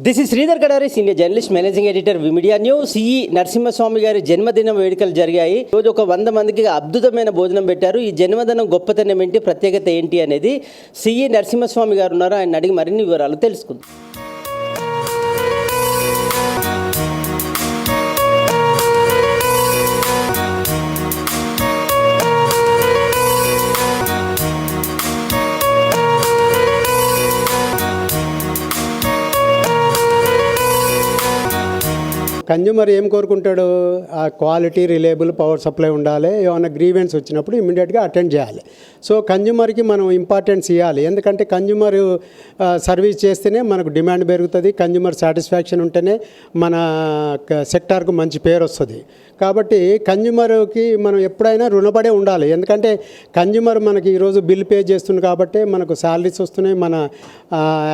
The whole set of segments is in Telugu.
This is Sridhar Kadari senior journalist managing editor V media news ఈ నరసింహస్వామి గారి జన్మదిన వేడుకలు జరిగాయి. రోజు ఒక వంద మందికి అద్భుతమైన భోజనం పెట్టారు. ఈ జన్మదినం గొప్పతనం ఏంటి? ప్రత్యేకత ఏంటి అనేది సిఈ నరసింహస్వామి గారు ఉన్నారు ఆయన అడిగి మరిన్ని వివరాలు తెలుసుకుందాం. కన్జ్యూమర్ ఏం కోరుకుంటాడు? ఆ క్వాలిటీ రిలేబుల్ పవర్ సప్లై ఉండాలి. ఏమైనా గ్రీవెన్స్ వచ్చినప్పుడు ఇమీడియట్గా అటెండ్ చేయాలి. సో కన్జ్యూమర్కి మనం ఇంపార్టెన్స్ ఇవ్వాలి ఎందుకంటే కన్జ్యూమర్ సర్వీస్ చేస్తేనే మనకు డిమాండ్ పెరుగుతుంది. కన్జ్యూమర్ సాటిస్ఫాక్షన్ ఉంటేనే మన సెక్టార్కు మంచి పేరు వస్తుంది. కాబట్టి కన్జ్యూమర్కి మనం ఎప్పుడైనా రుణపడే ఉండాలి. ఎందుకంటే కన్జ్యూమర్ మనకి ఈరోజు బిల్ పే చేస్తుంది కాబట్టి మనకు శాలరీస్ వస్తున్నాయి. మన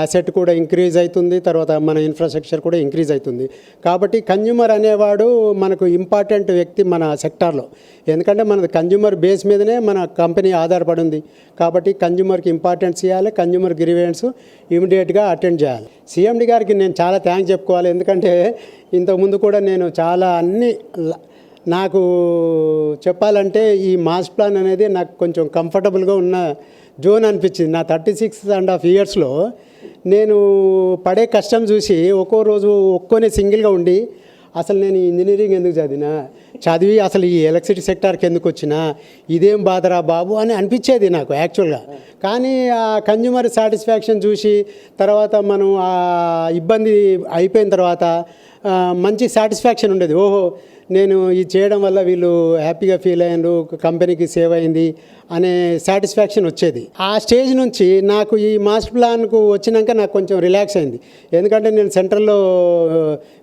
అసెట్ కూడా ఇంక్రీజ్ అవుతుంది. తర్వాత మన ఇన్ఫ్రాస్ట్రక్చర్ కూడా ఇంక్రీజ్ అవుతుంది. కాబట్టి కన్ కన్జ్యూమర్ అనేవాడు మనకు ఇంపార్టెంట్ వ్యక్తి మన సెక్టార్లో. ఎందుకంటే మన కన్జ్యూమర్ బేస్ మీదనే మన కంపెనీ ఆధారపడి ఉంది. కాబట్టి కన్జ్యూమర్కి ఇంపార్టెన్స్ ఇవ్వాలి కన్జ్యూమర్ గ్రీవెన్స్ ఇమీడియట్గా అటెండ్ చేయాలి. సీఎండి గారికి నేను చాలా థ్యాంక్స్ చెప్పుకోవాలి. ఎందుకంటే ఇంతకుముందు కూడా నేను చాలా అన్ని నాకు చెప్పాలంటే ఈ మాస్ ప్లాన్ అనేది నాకు కొంచెం కంఫర్టబుల్గా ఉన్న జోన్ అనిపించింది. నా థర్టీ సిక్స్ అండ్ హాఫ్ ఇయర్స్లో నేను పడే కష్టం చూసి ఒక్కో రోజు ఒక్కోనే సింగిల్గా ఉండి అసలు నేను ఇంజనీరింగ్ ఎందుకు చదివినా? చదివి అసలు ఈ ఎలక్ట్రిసిటీ సెక్టార్కి ఎందుకు వచ్చినా? ఇదేం బాధరా బాబు అని అనిపించేది నాకు యాక్చువల్గా. కానీ ఆ కన్జ్యూమర్ సాటిస్ఫాక్షన్ చూసి తర్వాత మనం ఆ ఇబ్బంది అయిపోయిన తర్వాత మంచి సాటిస్ఫాక్షన్ ఉండేది. ఓహో నేను ఇది చేయడం వల్ల వీళ్ళు హ్యాపీగా ఫీల్ అయ్యారు కంపెనీకి సేవ్ అయింది అనే సాటిస్ఫాక్షన్ వచ్చేది. ఆ స్టేజ్ నుంచి నాకు ఈ మాస్టర్ ప్లాన్కు వచ్చినాక నాకు కొంచెం రిలాక్స్ అయింది. ఎందుకంటే నేను సెంట్రల్లో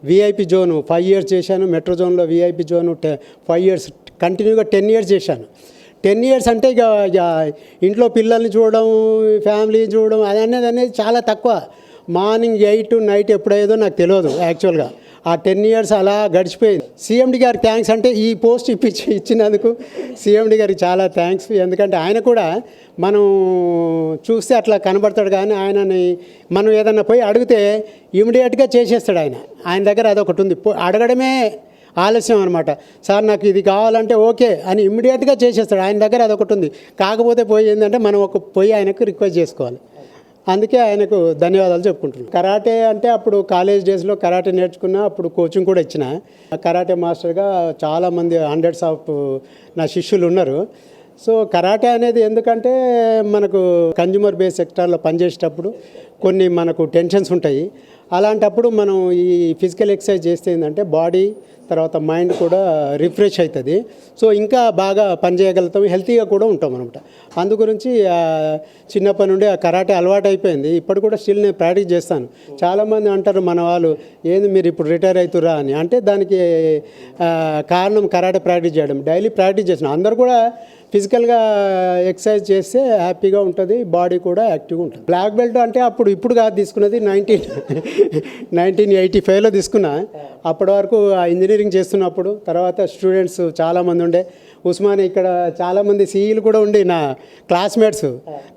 విఐపి జోను ఫైవ్ ఇయర్స్ చేశాను మెట్రో జోన్లో విఐపి జోను టె ఫైవ్ ఇయర్స్ కంటిన్యూగా టెన్ ఇయర్స్ చేశాను. టెన్ ఇయర్స్ అంటే ఇక ఇక ఇంట్లో పిల్లల్ని చూడడం ఫ్యామిలీ చూడడం అది అనేది అనేది చాలా తక్కువ. మార్నింగ్ ఎయిట్ నైట్ ఎప్పుడయ్యేదో నాకు తెలియదు యాక్చువల్గా. ఆ టెన్ ఇయర్స్ అలా గడిచిపోయింది. సీఎండి గారికి థ్యాంక్స్ అంటే ఈ పోస్ట్ ఇప్పించి ఇచ్చినందుకు సీఎండి గారికి చాలా థ్యాంక్స్. ఎందుకంటే ఆయన కూడా మనం చూస్తే అట్లా కనబడతాడు కానీ ఆయనని మనం ఏదన్నా పోయి అడిగితే ఇమీడియట్గా చేసేస్తాడు ఆయన. ఆయన దగ్గర అదొకటి ఉంది. అడగడమే ఆలస్యం అనమాట సార్ నాకు ఇది కావాలంటే ఓకే అని ఇమ్మీడియట్గా చేసేస్తాడు. ఆయన దగ్గర అదొకటి ఉంది. కాకపోతే పోయి ఏంటంటే మనం ఒక పోయి ఆయనకు రిక్వెస్ట్ చేసుకోవాలి. అందుకే ఆయనకు ధన్యవాదాలు చెప్పుకుంటున్నాను. కరాటే అంటే అప్పుడు కాలేజ్ డేస్లో కరాటే నేర్చుకున్నా అప్పుడు కోచింగ్ కూడా ఇచ్చిన. కరాటే మాస్టర్గా చాలామంది హండ్రెడ్స్ ఆఫ్ నా శిష్యులు ఉన్నారు. సో కరాటే అనేది ఎందుకంటే మనకు కన్జ్యూమర్ బేస్ సెక్టార్లో పనిచేసేటప్పుడు కొన్ని మనకు టెన్షన్స్ ఉంటాయి. అలాంటప్పుడు మనం ఈ ఫిజికల్ ఎక్సర్సైజ్ చేస్తే ఏంటంటే బాడీ తర్వాత మైండ్ కూడా రిఫ్రెష్ అవుతుంది సో ఇంకా బాగా పనిచేయగలుగుతాం. హెల్తీగా కూడా ఉంటాం అనమాట అందు గురించి చిన్నప్పటి నుండి ఆ కరాటే అలవాటు అయిపోయింది ఇప్పుడు కూడా స్టిల్ నేను ప్రాక్టీస్ చేస్తాను. చాలామంది అంటారు మన వాళ్ళు ఏంది మీరు ఇప్పుడు రిటైర్ అవుతురా అని. అంటే దానికి కారణం కరాటే ప్రాక్టీస్ చేయడం. డైలీ ప్రాక్టీస్ చేసిన అందరు కూడా ఫిజికల్గా ఎక్సర్సైజ్ చేస్తే హ్యాపీగా ఉంటుంది. బాడీ కూడా యాక్టివ్గా ఉంటుంది. బ్లాక్ బెల్ట్ అంటే అప్పుడు ఇప్పుడు కాదు తీసుకున్నది నైన్టీన్ నైన్టీన్ ఎయిటీ ఫైవ్లో తీసుకున్నా. అప్పటి వరకు ఆ ఇంజనీరింగ్ చేస్తున్నప్పుడు తర్వాత స్టూడెంట్స్ చాలామంది ఉండే. ఉస్మాన్ ఇక్కడ చాలామంది సీఈలు కూడా ఉండే నా క్లాస్మేట్స్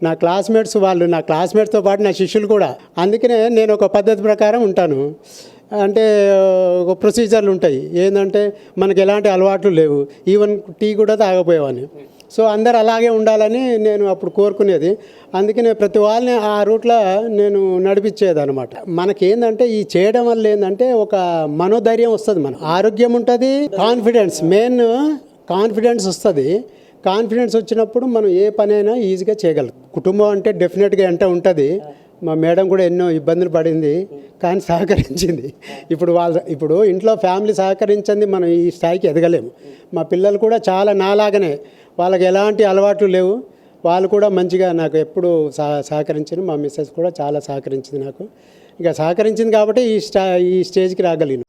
నా క్లాస్మేట్స్ వాళ్ళు నా క్లాస్మేట్స్తో పాటు నా శిష్యులు కూడా. అందుకనే నేను ఒక పద్ధతి ప్రకారం ఉంటాను. అంటే ఒక ప్రొసీజర్లు ఉంటాయి. ఏంటంటే మనకి ఎలాంటి అలవాట్లు లేవు. ఈవెన్ టీ కూడా తాగపోయేవాడిని. సో అందరు అలాగే ఉండాలని నేను అప్పుడు కోరుకునేది. అందుకనే ప్రతి వాళ్ళని ఆ రూట్లో నేను నడిపించేదనమాట మనకేందంటే ఈ చేయడం వల్ల ఏంటంటే ఒక మనోధైర్యం వస్తుంది మనం ఆరోగ్యం ఉంటుంది కాన్ఫిడెన్స్ మెయిన్ కాన్ఫిడెన్స్ వస్తుంది. కాన్ఫిడెన్స్ వచ్చినప్పుడు మనం ఏ పనైనా ఈజీగా చేయగలం కుటుంబం అంటే డెఫినెట్గా ఎంత ఉంటుంది. మా మేడం కూడా ఎన్నో ఇబ్బందులు పడింది కానీ సహకరించింది. ఇప్పుడు వాళ్ళ ఇప్పుడు ఇంట్లో ఫ్యామిలీ సహకరించింది మనం ఈ స్థాయికి ఎదగలేము. మా పిల్లలు కూడా చాలా నాలాగనే వాళ్ళకి ఎలాంటి అలవాట్లు లేవు. వాళ్ళు కూడా మంచిగా నాకు ఎప్పుడు సహ సహకరించింది మా మిస్సెస్ కూడా చాలా సహకరించింది నాకు. ఇక సహకరించింది కాబట్టి ఈ స్టా ఈ స్టేజ్కి రాగలిగిన.